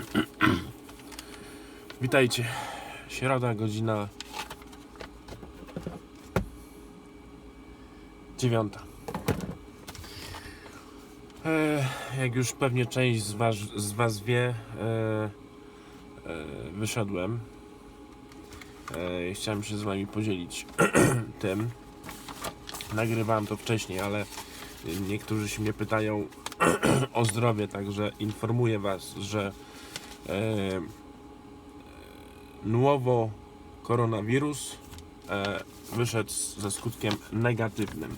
Witajcie. Środa, godzina dziewiąta. E, jak już pewnie część z was, z was wie, e, e, wyszedłem. E, chciałem się z wami podzielić tym. Nagrywałem to wcześniej, ale niektórzy się mnie pytają o zdrowie, także informuję was, że e, nowo koronawirus e, wyszedł ze skutkiem negatywnym.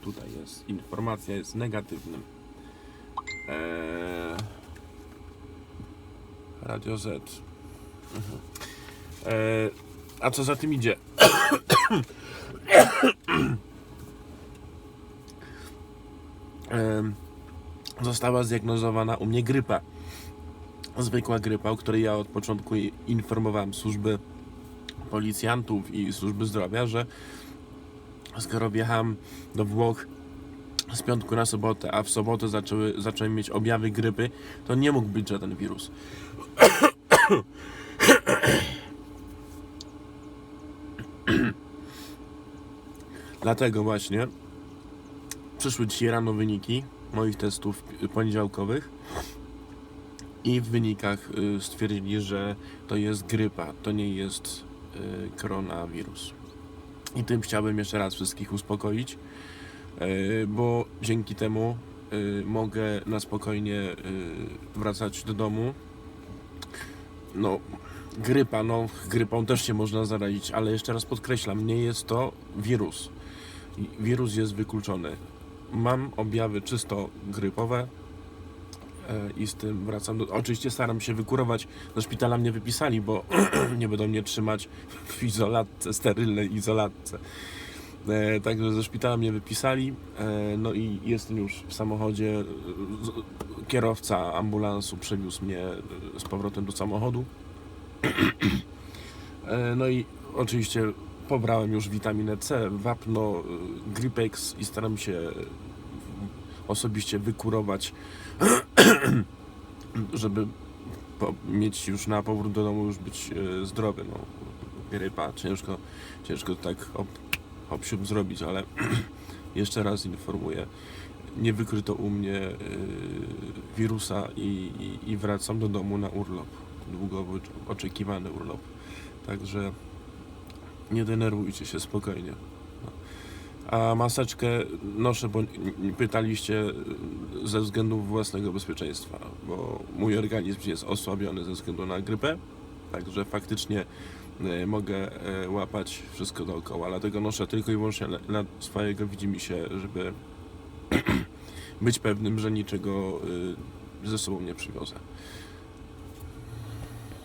Tutaj jest informacja, jest negatywnym. E, Radio Z. Mhm. E, a co za tym idzie? Została zdiagnozowana u mnie grypa zwykła grypa, o której ja od początku informowałem służby policjantów i służby zdrowia, że skoro wjechałem do Włoch z piątku na sobotę, a w sobotę zaczęły, zacząłem mieć objawy grypy, to nie mógł być żaden wirus. Dlatego właśnie przyszły dzisiaj rano wyniki moich testów poniedziałkowych i w wynikach y, stwierdzili, że to jest grypa, to nie jest y, koronawirus. I tym chciałbym jeszcze raz wszystkich uspokoić, y, bo dzięki temu mogę na spokojnie wracać do domu. No, grypa, no, grypą też się można zarazić, ale jeszcze raz podkreślam, nie jest to wirus. Wirus jest wykluczony. Mam objawy czysto grypowe, i z tym wracam do... Oczywiście staram się wykurować, do szpitala mnie wypisali, bo nie będą mnie trzymać w izolatce, sterylnej izolatce. E, także ze szpitala mnie wypisali, e, no i jestem już w samochodzie. E, Kierowca ambulansu przewiózł mnie e, z powrotem do samochodu. E, no i oczywiście pobrałem już witaminę C, wapno, e, Gripex i staram się e, osobiście wykurować żeby mieć już na powrót do domu, już być e, zdrowy. No, grypa, ciężko, ciężko tak hop siup zrobić, ale jeszcze raz informuję, nie wykryto u mnie e, wirusa i, i, i wracam do domu na urlop, długo oczekiwany urlop. Także nie denerwujcie się spokojnie. No. A maseczkę noszę, bo pytaliście y, ze względów własnego bezpieczeństwa, bo mój organizm jest osłabiony ze względu na grypę, także faktycznie y, mogę y, łapać wszystko dookoła, dlatego noszę tylko i wyłącznie dla- swojego widzimisię, żeby być pewnym, że niczego ze sobą nie przywiozę.